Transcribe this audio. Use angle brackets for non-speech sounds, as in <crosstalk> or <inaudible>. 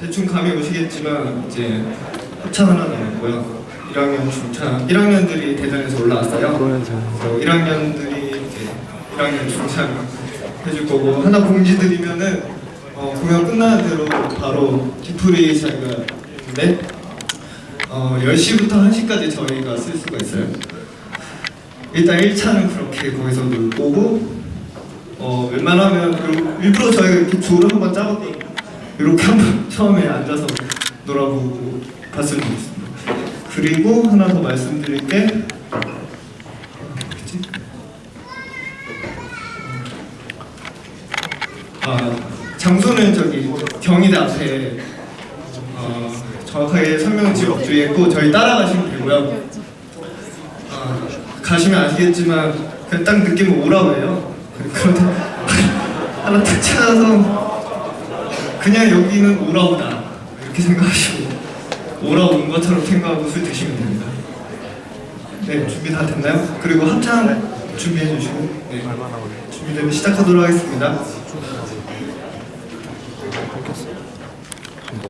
대충 감이 오시겠지만 이제 합창 하나 남았고요. 1학년 중창 1학년들이 대전에서 올라왔어요. 그래서 1학년들이 이제 1학년 중창 해줄 거고 하나 공지 드리면은 어, 공연 끝나는 대로 바로 디프리 저희가 있는데 어, 10시부터 1시까지 저희가 쓸 수가 있어요. 일단 1차는 그렇게 거기서 놀 거고 어, 웬만하면 요- 일부러 저희가 이렇게 조를 한번 짜거든요. 이렇게 한번 <laughs> 처음에 앉아서 놀아보고 봤으면 좋겠습니다. 그리고 하나 더 말씀드릴 게? 아, 장소는 저기 경희대 앞에 어, 정확하게 설명은 지금 못 드리겠고 저희 따라가시면 되고요. 아, 가시면 아시겠지만 그냥 딱 느낌 오라고 해요. 그런데 <laughs> 하나 딱 찾아서 그냥 여기는 오라오다 이렇게 생각하시고 오라온 것처럼 생각하고 술 드시면 됩니다. 네, 준비 다 됐나요? 그리고 한창 준비해 주시고 네, 네 준비되면 시작하도록 하겠습니다.